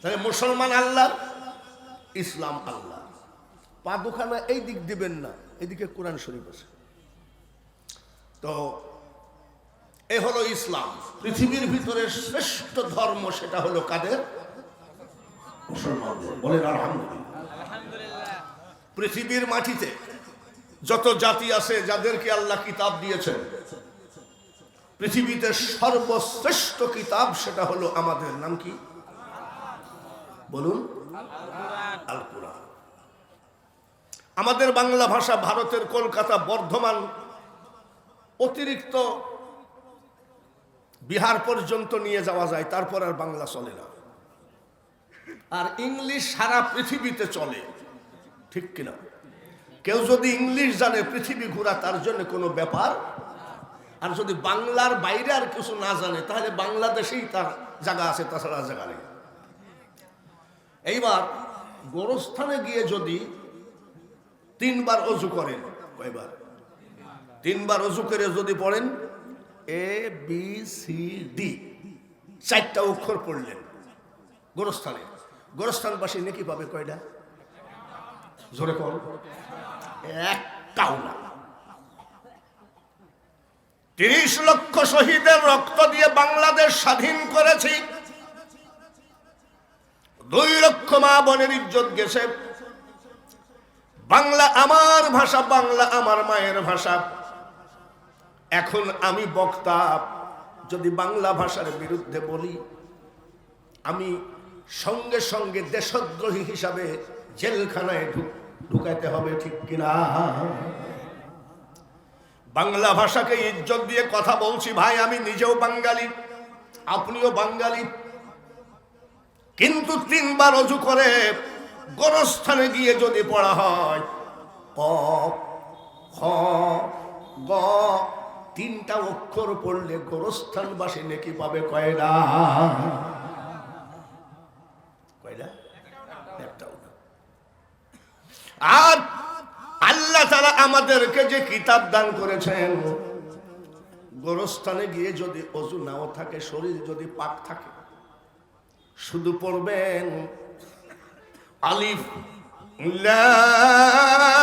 তাহলে মুসলমান আল্লাহ ইসলাম আল্লাহ পা দুখানা এই দিক দিবেন না এদিকে কোরআন শরীফ আছে। তো এ হলো ইসলাম। পৃথিবীর ভিতরে শ্রেষ্ঠ ধর্ম সেটা হলো কাদের? মুসলমানদের। বলেন আলহামদুলিল্লাহ। পৃথিবীর মাটিতে যত জাতি আছে যাদেরকে আল্লাহ কিতাব দিয়েছেন পৃথিবীতে সর্বশ্রেষ্ঠ কিতাব সেটা হলো আমাদের। নাম কি? বলুন আল কোরআন আমাদের বাংলা ভাষা ভারতের কলকাতা বর্ধমান অতিরিক্ত বিহার পর্যন্ত নিয়ে যাওয়া যায়, তারপর আর বাংলা চলে না। আর ইংলিশ সারা পৃথিবীতে চলে, ঠিক কিনা? কেউ যদি ইংলিশ জানে পৃথিবী ঘোরা, তার জন্য কোনো ব্যাপার? আর যদি বাংলার বাইরে আর কিছু না জানে, তাহলে বাংলাদেশেই তার জায়গা আছে, তাছাড়া জায়গা নেই। এইবার গোরস্থানে গিয়ে যদি তিনবার অজু করেন, কয়বার? তিনবার অজু করে যদি পড়েন, এ, বি, সি, ডি, চারটা অক্ষর পড়লেন গোরস্থানে। গোরস্থানবাসী নাকি পাবে কয়টা? জোরে কর একটাও না। তিরিশ লক্ষ শহীদের রক্ত দিয়ে বাংলাদেশ স্বাধীন করেছি। দুই লক্ষ মা বোনের ইজ্জত গেছে। বাংলা আমার ভাষা, বাংলা আমার মায়ের ভাষা। এখন আমি বক্তা, যদি বাংলা ভাষার বিরুদ্ধে বলি, আমি সঙ্গে সঙ্গে দেশদ্রোহী হিসাবে জেলখানায় ঢুক- ঢুকাইতে হবে ঠিক কিনা? বাংলা ভাষাকে ইজ্জত দিয়ে কথা বলছি ভাই, আমি নিজেও বাঙালি। আপনিও বাঙালি। কিন্তু তিনবার অজু করে গোরস্থানে গিয়ে যদি পড়া হয় গ, তিনটা অক্ষর পড়লে গোরস্থানবাসী নাকি পাবে না। আর আল্লাহ তারা আমাদেরকে যে কিতাব দান করেছেন, গোরস্থানে গিয়ে যদি অজু নাও থাকে, শরীর যদি পাক থাকে শুধু পড়বেন আলিফ লাম